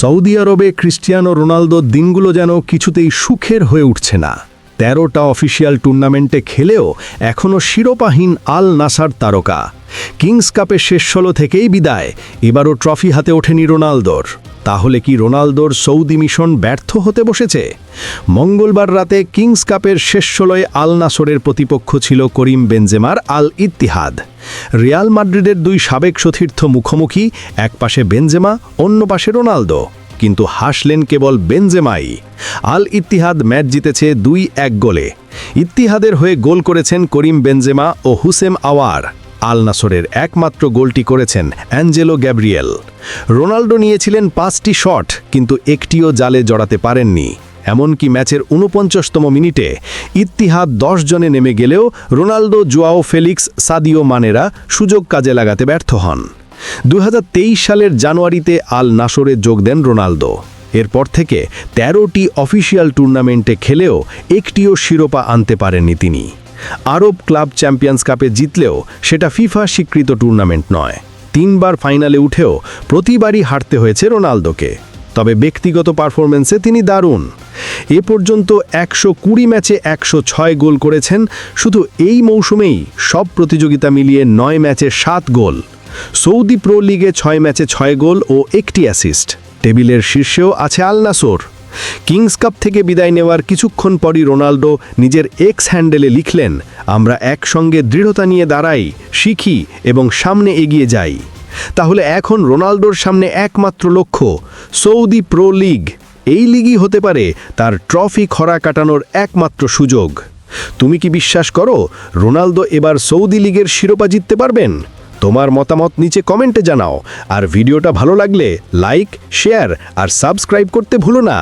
Saudi আরবে Cristiano রোনালদোর দিনগুলো যেন কিছুতেই সুখের হয়ে উঠছে না। তেরোটা অফিসিয়াল টুর্নামেন্টে খেলেও এখনও শিরোপাহীন আল নাসার তারকা। কিংস কাপের শেষ ষোলো থেকেই বিদায়। এবারও ট্রফি হাতে ওঠেনি রোনালদোর। তাহলে কি রোনালদোর সৌদি মিশন ব্যর্থ হতে বসেছে? মঙ্গলবার রাতে কিংস কাপের শেষ আল নাসরের প্রতিপক্ষ ছিল করিম বেনজেমার আল ইত্তিহাদ রিয়াল মাদ্রিদের দুই সাবেক সতীর্থ মুখোমুখি, এক পাশে বেনজেমা, অন্য পাশে রোনালদো। কিন্তু হাসলেন কেবল বেনজেমাই। আল ইত্তিহাদ ম্যাচ জিতেছে দুই এক গোলে। ইত্তিহাদের হয়ে গোল করেছেন করিম বেনজেমা ও হুসেম আওয়ার। আল নাসরের একমাত্র গোলটি করেছেন অ্যাঞ্জেলো গ্যাব্রিয়েল। রোনাল্ডো নিয়েছিলেন পাঁচটি শট, কিন্তু একটিও জালে জড়াতে পারেননি। এমনকি ম্যাচের উনপঞ্চাশতম মিনিটে ইত্তিহাদ দশ জনে নেমে গেলেও রোনাল্ডো জুয়াও, ফেলিক্স, সাদিও মানেরা সুযোগ কাজে লাগাতে ব্যর্থ হন। দু হাজার তেইশ সালের জানুয়ারিতে আল নাসরে যোগ দেন রোনালদো। এরপর থেকে ১৩টি অফিসিয়াল টুর্নামেন্টে খেলেও একটিও শিরোপা আনতে পারেননি তিনি। আরব ক্লাব চ্যাম্পিয়ন্স কাপে জিতলেও সেটা ফিফা স্বীকৃত টুর্নামেন্ট নয়। তিনবার ফাইনালে উঠেও প্রতিবারই হারতে হয়েছে রোনালদোকে। তবে ব্যক্তিগত পারফরমেন্সে তিনি দারুণ। এ পর্যন্ত একশো কুড়ি ম্যাচে একশো ছয় গোল করেছেন। শুধু এই মৌসুমেই সব প্রতিযোগিতা মিলিয়ে নয় ম্যাচে সাত গোল। সৌদি প্রো লিগে ছয় ম্যাচে ছয় গোল ও একটি অ্যাসিস্ট। টেবিলের শীর্ষেও আছে আল নাসর। কিংস কাপ থেকে বিদায় নেওয়ার কিছুক্ষণ পরই রোনাল্ডো নিজের এক্স হ্যান্ডেলে লিখলেন, আমরা একসঙ্গে দৃঢ়তা নিয়ে দাঁড়াই, শিখি এবং সামনে এগিয়ে যাই। তাহলে এখন রোনাল্ডোর সামনে একমাত্র লক্ষ্য, সৌদি প্রো লিগ এই লিগই হতে পারে তার ট্রফি খরা কাটানোর একমাত্র সুযোগ। তুমি কি বিশ্বাস করো, রোনালদো এবার সৌদি লিগের শিরোপা জিততে পারবেন? তোমার মতামত নিচে কমেন্টে জানাও, আর ভিডিওটা ভালো লাগলে লাইক, শেয়ার আর সাবস্ক্রাইব করতে ভুলো না।